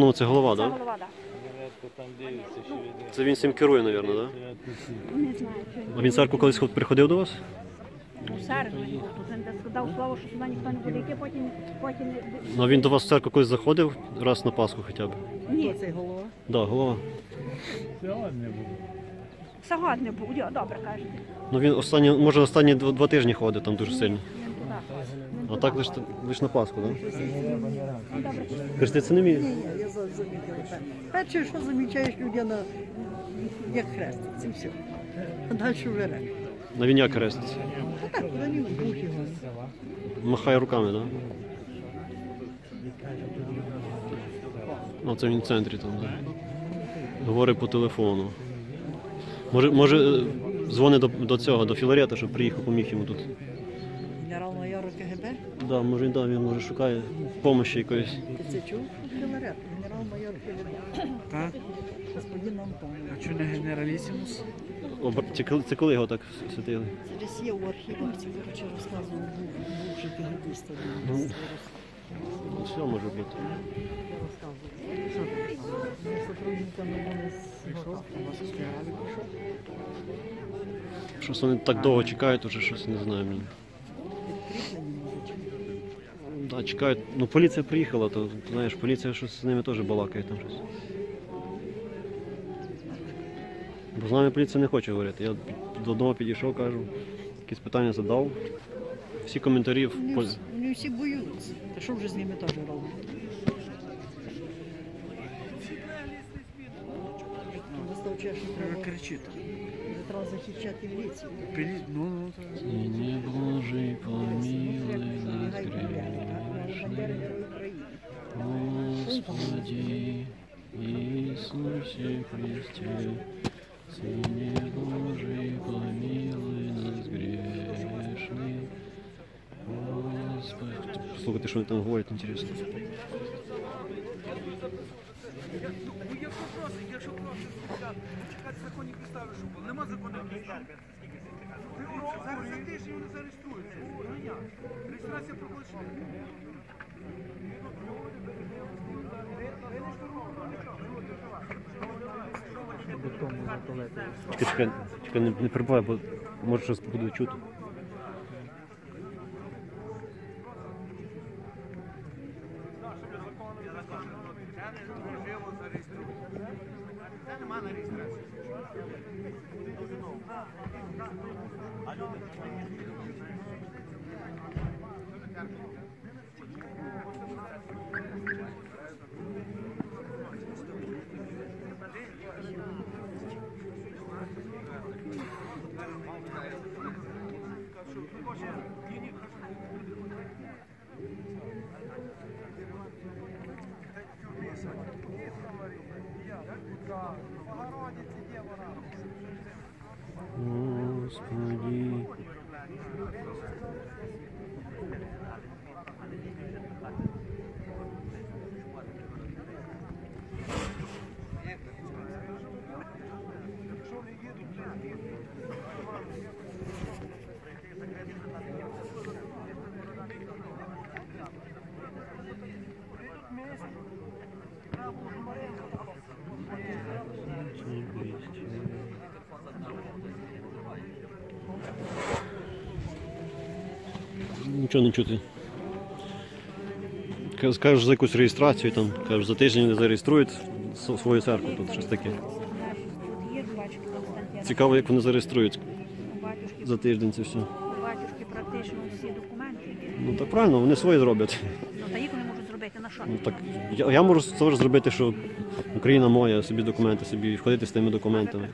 Ну, це голова, так? Да? голова, так. Це він цим керує, мабуть, так? Да? Не знаю, А він церкву колись приходив до вас? у середу він був. Тут він десь слово, що сюди ніхто не буде йти, потім, потім Ну, а він до вас в церкву колись заходив раз на Пасху хоча б? ні, Цей голова. Так, да, голова. сьогодні був. сагат не був. Добре кажете. Ну він останні, може останні два, два тижні ходить там дуже сильно. А так лише лиш на Пасху, так? Да? Ну, добре. Хреститься не вміє? Ні, я за- замітила. Перше, що замічаєш людина, як хреститься, все. А далі вже реально. На він як хреститься? А так, ні в духі. Махає руками, так? Да? Ну, це він в центрі там, да. Говорить по телефону. Може, може е, дзвонить до, до цього, до Філарета, щоб приїхав, поміг йому тут. Да, може, да, він може шукає допомоги якоїсь. ти це чув? Філарет, генерал-майор КГБ. Так? Господин Антон. А що не генералісімус? Обр- Це, коли- це коли його так святили? Це десь є у архівах, це, коротше, розказував, був, був вже КГБіст. Ну. Ну, Все може бути. Розказував. Що ти? Ми з сотрудниками були з Московської ради пішов? Щось вони так довго чекають, уже щось не знаю. Блін. Да, чекають. Ну, поліція приїхала, то знаєш, поліція щось з ними теж балакає там щось. Бо з нами поліція не хоче говорити. Я до одного підійшов, кажу, якісь питання задав. Всі коментарі в всі- вони всі боються. Та що вже з ними теж робити? Достав чешу Треба треба, кричити. треба захищати міліцію. Пилі... Ну, ну, так. Не Божий помилуй нас Бандери Герой України. Господи Иисусе Христе, Сыне Божий, помилуй нас грешных. Господи. Слухайте, що вони там говорять, інтересно. Якщо сказати, чекати законні підстави, що було. Нема законних підстав. Зараз за тиждень вони зареєструються. Ну? Реєстрація проходить. Чекай, чекай, чекай, не, не прибувай, бо може щось буде чути. Це нема на реєстрації. Господи. Нічого не чути. Ка- Кажеш за якусь реєстрацію, там, кажеш, за тиждень вони зареєструють свою церкву, тут щось таке. Цікаво, як вони зареєструють за тиждень це все. у батюшки практично всі документи. Ну так правильно, вони свої зроблять. Ну, та їх вони можуть зробити так, я, я можу теж зробити, що Україна моя, собі документи, собі ходити з тими документами.